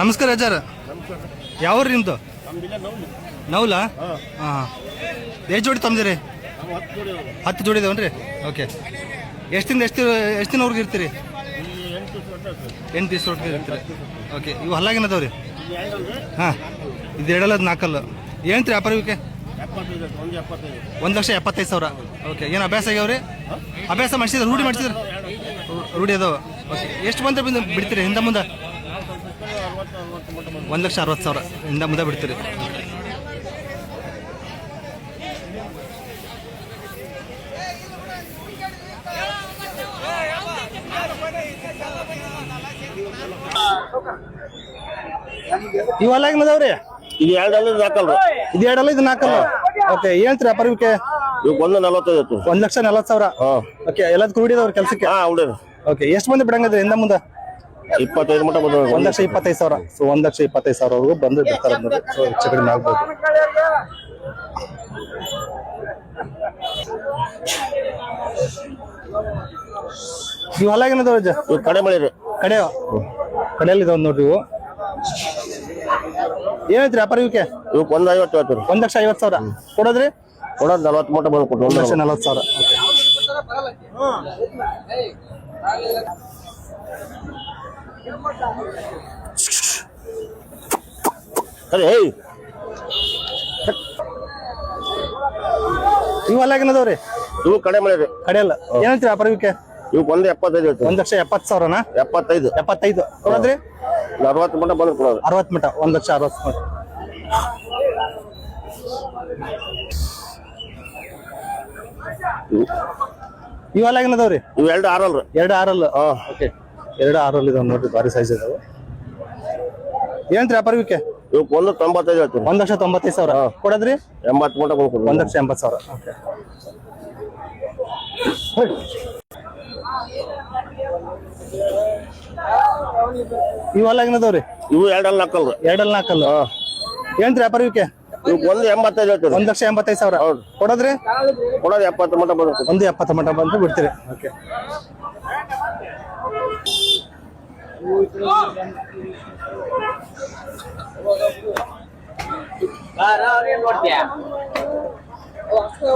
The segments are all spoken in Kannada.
ನಮಸ್ಕಾರ ಅಜ್ಜಾರ. ಯಾವ್ರಿ ನಿಮ್ದು? ನೌಲಾ ಹಾಂ. ಎಷ್ಟು ಜೋಡಿ ತಂದಿರಿ ಹತ್ತು ಜೋಡಿ ಇದಾವನ್ರಿ? ಓಕೆ. ಎಷ್ಟಿಂದ ಎಷ್ಟು ಎಷ್ಟು ದಿನವರೆಗೆ ಇರ್ತೀರಿ? ಎಂಟು ಒಟ್ಟಿಗೆ ಇರ್ತೀರಿ. ಓಕೆ. ಇವು ಹಲ್ಲಾಗಿನ ಅದಾವ್ರಿ? ಹಾಂ. ಇದು ಎರಡಲ್ಲ ಅದು ನಾಲ್ಕಲ್ಲ. ರೀ ವ್ಯಾಪಾರ ಇವಕ್ಕೆ ಒಂದು ಲಕ್ಷ ಎಪ್ಪತ್ತೈದು ಸಾವಿರ. ಓಕೆ. ಏನು ಅಭ್ಯಾಸ ಆಗ್ಯಾವ್ರಿ? ಅಭ್ಯಾಸ ಮಾಡಿಸಿದ್ರೆ? ರೂಢಿ ಮಾಡಿಸಿದ್ರೆ? ರೂಢಿ ಅದಾವ. ಓಕೆ. ಎಷ್ಟು ಬಂದ್ರೆ ಬಂದು ಬಿಡ್ತೀರಿ ಹಿಂದೆ ಮುಂದೆ? ಒಂದು ಲಕ್ಷ ಅರವತ್ತು ಸಾವಿರ ಹಿಂದೆ ಮುಂದೆ ಬಿಡ್ತೀರಿ. ಇವೆಲ್ಲ ಏನದಾವ್ರಿ ಇದು ಎರಡಲ್ಲಿ ಹಾಕಲ್ರಿ ಇದು ಎರಡಲ್ಲ ಇದು ಹಾಕಲ್ಲ ಓಕೆ ಏನಂತ್ರಿ ಅಪರ್ವಿಕೆ ಇವಾಗ ಇವ್ ಒಂದು ನಲವತ್ತೈದು ಒಂದ್ ಲಕ್ಷ ನಲವತ್ತು ಸಾವಿರ? ಓಕೆ ಎಲ್ಲದಕ್ಕೂ ರೂಢಿದವ್ರ ಕೆಲಸಕ್ಕೆ? ಹಾ ಹುಡುಗ್ರಿ. ಓಕೆ ಎಷ್ಟು ಮಂದಿ ಬಿಡಂಗದ್ರಿ ಇಂದ ಮುಂದೆ? ಇಪ್ಪತ್ತೈದು ಮಟ್ಟ ಬಂದ ಒಂದ್ ಲಕ್ಷ ಇಪ್ಪತ್ತೈದು ಸಾವಿರ. ಸೊ ಒಂದ್ ಲಕ್ಷ ಇಪ್ಪತ್ತೈದು ಸಾವಿರವರೆಗೂ ಬಂದು ಬಿಡ್ತಾರೆ ನೋಡಿ ಸೊ ಹೆಚ್ಚು ಕಡಿಮೆ ಆಗ್ಬೋದು. ನೀವು ಹೊಲ ಏನದಾವ ಅಜ್ಜ? ಕಡೆ ಮಳೆ ರೀ ಕಡೆ ಕಡೆಯಲ್ಲಿ ಇದಾವ್ ನೋಡ್ರಿ ಇವು. ಏನೈತ್ರಿ ವ್ಯಾಪಾರ ಇವಕ್ಕೆ ಇವಕ್ಕೆ ಒಂದ್ ಐವತ್ತು ಹೇಳ್ತೀರಿ ಒಂದ್ ಲಕ್ಷ ಐವತ್ತು ಸಾವಿರ. ಕೊಡೋದ್ರಿ? ಕೊಡೋದು ನಲವತ್ತು ಮಟ್ಟ ಬಂದು ಕೊಟ್ಟು ಒಂದ್ ಒಂದು ಲಕ್ಷ ನಲವತ್ತು ಸಾವಿರ. ಇವು ಅಲ್ಲ ಏನದವ್ರಿ? ಇವು ಕಡೆ ಮಳೆ ರೀ. ಕಡೆಯಲ್ಲ ಏನಂತ ವ್ಯಾಪಾರ ಇವಕ್ಕೆ ಇವಕ್ಕೆ ಒಂದು ಎಪ್ಪತ್ತೈದು ಹೇಳ್ತೀರಿ ಒಂದ್ ಲಕ್ಷ ಎಪ್ಪತ್ತು ಸಾವಿರನ? ಎಪ್ಪತ್ತೈದು. ಎಪ್ಪತ್ತೈದು. ಕೊಡೋದ್ರಿ? ಅರವತ್ತು ಮಟ ಬಂದ್ರೆ ಕೊಡೋದು. ಅರವತ್ತು ಮಟ ಒಂದ್ ಲಕ್ಷ ಅರವತ್ತು ಮಟ ಇವೆಲ್ಲ ಏನದವ್ರಿ? ಇವು ಎರಡು ಆರಲ್ರಿ. ಎರಡು ಆರಲ್ ಹಾಂ. ಓಕೆ ಎರಡು ಆರಲ್ಲಿ ಇದಾವೆ ನೋಡ್ರಿ ಭಾರಿ ಸೈಜ್ ಇದಾವೆ. ಏನಂತ್ರಿ ಅಪರ್ವಿಕೆ ಇವಕ್ಕೆ ಇವಕ್ಕೆ ಒಂದು ತೊಂಬತ್ತೈದು ಹೇಳ್ತೀವಿ ಒಂದ್ ಲಕ್ಷ ತೊಂಬತ್ತೈದು ಸಾವಿರ. ಕೊಡದ್ರಿ? ಎಂಬತ್ತು ಮೂಟ ಬಂದು ಕೊಡು ಒಂದ್ ಲಕ್ಷ ಎಂಬತ್ತು ಸಾವಿರ. ಓಕೆ. ಇವೆಲ್ಲ ಏನದವ್ರಿ ಇವು ಎರಡಲ್ಲಿ ಹಾಕಲ್ರಿ ಎರಡಲ್ಲಿ ನಾಲ್ಕಲ್ಲ ಏನಂತ್ರಿ ವ್ಯಾಪಾರ ಇವಕ್ಕೆ ಇವಕ್ಕೆ ಒಂದು ಎಂಬತ್ತೈದು ಹೇಳ್ತೀವಿ ಒಂದ್ ಲಕ್ಷ ಎಂಬತ್ತೈದು ಸಾವಿರ. ಕೊಡದ್ರಿ? ಕೊಡೋದು ಎಪ್ಪತ್ತು ಮಟ ಬಂದು ಒಂದು ಎಪ್ಪತ್ತು ಮಟ ಬಂದ್ರೆ ಬಿಡ್ತೀರಿ. ಓಕೆ.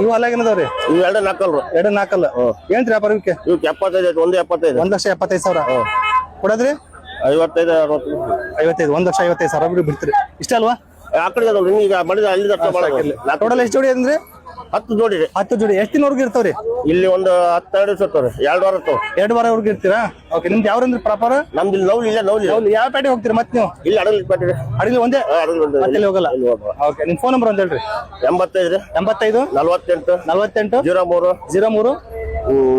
ಇವು ಅಲ್ಲಾಗಿನದವ್ರಿ ಇವು ಎರಡು ನಾಲ್ಕಲ್ರು. ಎರಡು ನಾಲ್ಕಲ್ಲ? ಏನ್ರಿ ವ್ಯಾಪಾರ ಇವಕ್ಕೆ ಇವಕ್ಕೆ ಎಪ್ಪತ್ತೈದು ಐತಿ ಒಂದು ಎಪ್ಪತ್ತೈದು. ಒಂದ್ ಲಕ್ಷ ಎಪ್ಪತ್ತೈದು ಸಾವಿರ? ಕೊಡೋದ್ರಿ? ಐವತ್ತೈದು ಅರವತ್ತು. ಐವತ್ತೈದು ಒಂದ್ ಲಕ್ಷ ಐವತ್ತೈದು ಸಾವಿರ ಬಿಡಿ ಬಿಡ್ತೀರಿ. ಇಷ್ಟ ಅಲ್ವಾ? ಆ ಕಡೆ ಅದಾವ್ರಿ. ಈಗ ಮಡಿದ ಅಲ್ಲಿ ದರ್ಶನ ಮಾಡಕ್ಕೆ ಟೋಟಲ್ ಎಷ್ಟು ಜೋಡಿ ಅಂದ್ರೆ? ಹತ್ತು ಜೋಡಿ ರೀ. ಹತ್ತು ಜೋಡಿ. ಎಷ್ಟು ದಿನವರೆಗೂ ಇರ್ತಾವ್ರಿ? ಇಲ್ಲಿ ಒಂದು ಹತ್ತೆರಡು ದಿವಸ ತೋರಿ ಎರಡು ವಾರ ಇರ್ತಾವ ಎರಡು ವಾರವರೆಗೂ ಇರ್ತೀರಾ? ಓಕೆ ನಿಮ್ದು ಅಂದ್ರೆ ಪ್ರಾಪರ್ ನಮ್ದು ಇಲ್ಲಿ ಲವ್ಲಿ ಇಲ್ಲ ಲವ್ಲಿ ಯಾವ ಪೇಟೆ ಹೋಗ್ತೀರಿ ಮತ್ತೆ ನೀವು? ಇಲ್ಲಿ ಅಡಗಲಿ ಪೇಟೆ ಅಡಗಲಿ ಒಂದೇ? ಅಡಗಲಿ ಒಂದು. ಇಲ್ಲಿ ಹೋಗಲ್ಲ? ಓಕೆ ನಿಮ್ ಫೋನ್ ನಂಬರ್ ಅಂತ ಹೇಳ್ರಿ. ಎಂಬತ್ತೈದು ರೀ ಎಂಬತ್ತೈದು ನಲ್ವತ್ತೆಂಟು ನಲ್ವತ್ತೆಂಟು ಜೀರೋ ಮೂರು ಜೀರೋ ಮೂರು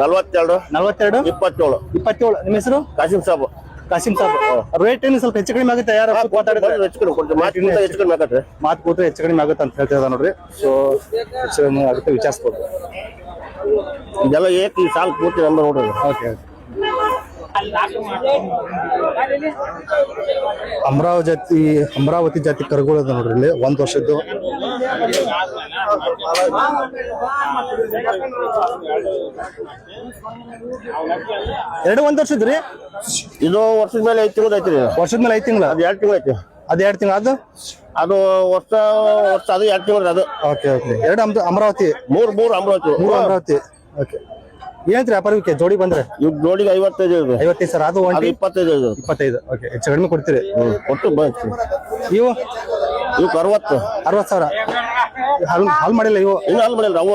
ನಲ್ವತ್ತೆರಡು ನಲ್ವತ್ತೆರಡು ಇಪ್ಪತ್ತೇಳು. ಇಪ್ಪತ್ತೇಳು. ನಿಮ್ಮ ಹೆಸರು? ಕಾಶಿಮ್ ಸಾಬು. ಕಾಸಿಂ ಸಾಬ್. ರೇಟ್ ಏನು ಸ್ವಲ್ಪ ಹೆಚ್ಚು ಕಡಿಮೆ ಆಗುತ್ತೆ? ಯಾರು ಮಾತಾಡಿದ್ರೆ? ಹೆಚ್ಚು ಕಡಿಮೆ ಆಗತ್ತೆ. ಮಾತು ಕೂತ್ರೆ ಹೆಚ್ಚು ಕಡಿಮೆ ಆಗುತ್ತೆ ಅಂತ ಹೇಳ್ತಿದ್ದ ನೋಡ್ರಿ. ಸೊ ಹೆಚ್ಚು ಕಡಿಮೆ ಆಗುತ್ತೆ ವಿಚಾರಿಸ್ಬೋದು. ಇದೆಲ್ಲ ಏಕ್ ಈ ಸಾಲ್ ಪೂರ್ತಿ ನಂಬರ್ ನೋಡ್ರಿ ಓಕೆ ಅಮರಾವತಿ ಜಾತಿ ಅಮರಾವತಿ ಜಾತಿ ಕರ್ಗೋಳ ನೋಡ್ರಿ ಇಲ್ಲಿ ಒಂದ್ ವರ್ಷದ್ದು. ಎರಡು ಒಂದ್ ವರ್ಷದ್ರಿ ಇದು ವರ್ಷದ ಮೇಲೆ ಐದು ತಿಂಗಳು ಐತ್ರಿ. ವರ್ಷದ ಮೇಲೆ ಐದು ತಿಂಗಳ? ಅದು ಎರಡು ತಿಂಗಳು ಐತಿ ಅದ್ ಎರಡು ತಿಂಗಳ ಅದು? ಅದು ವರ್ಷ ವರ್ಷ ಅದು ಎರಡು ತಿಂಗಳು ಅದು. Okay okay. ಎರಡು ಅಮ್ದು ಅಮರಾವತಿ? ಮೂರು ಮೂರು ಅಮರಾವತಿ. ಮೂರು ಅಮರಾವತಿ. ಓಕೆ. ಏನಂತ ವ್ಯಾಪಾರಕ್ಕೆ? ಜೋಡಿ ಬಂದ್ರೆ? ಇವ್ ಜೋಡಿಗೆ ಐವತ್ತೈದು ಇದೆ. ಐವತ್ತೈದು ಸರ್ ಅದು ಅದು ಒಂಟಿ ಇಪ್ಪತ್ತೈದು ಇದೆ. ಇಪ್ಪತ್ತೈದು. ಓಕೆ. ಹೆಚ್ಚು ಕಡಿಮೆ ಕೊಡ್ತೀರಿ? ಒಟ್ಟು ಬಂತು ಇವು? ಇವಕ್ಕೆ ಅರವತ್ತು. ಅರವತ್ತು ಸಾವಿರ. ಹಾಲು ಹಾಲು ಮಾಡಿಲ್ಲ ಇವು? ಇನ್ನು ಹಾಲು ಮಾಡಿಲ್ಲ. ಅವು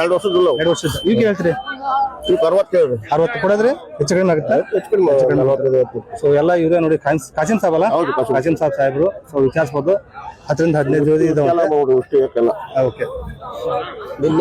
ಎರಡು ವರ್ಷದ ಎರಡು ವರ್ಷದ ಈಗ ಹೇಳ್ತೀರಿ? ಅರವತ್ತೇಳು ಅರವತ್ತು ಕೊಡೋದ್ರಿ? ಹೆಚ್ಚು ಕಡಿಮೆ ಆಗುತ್ತೆ? ಹೆಚ್ಚು ಕಡಿಮೆ. ಸೊ ಎಲ್ಲ ಇವರೇ ನೋಡಿ ಕಾಸ್- ಕಾಸಿಂ ಸಾಬ್ ಅಲ್ಲ? ಹೌದು, ಕಾಸಿಂ. ಕಾಸಿಂ ಸಾಬ್ ಸಾಹೇಬ್ರು. ಸೊ ವಿಚಾರಿಸ್ಬೋದು ಹತ್ತರಿಂದ ಹದಿನೈದು ಜೋಡಿ ಎಲ್ಲ ಇದಾವೆ ನೋಡು ಓಕೆ. ನನ್ನ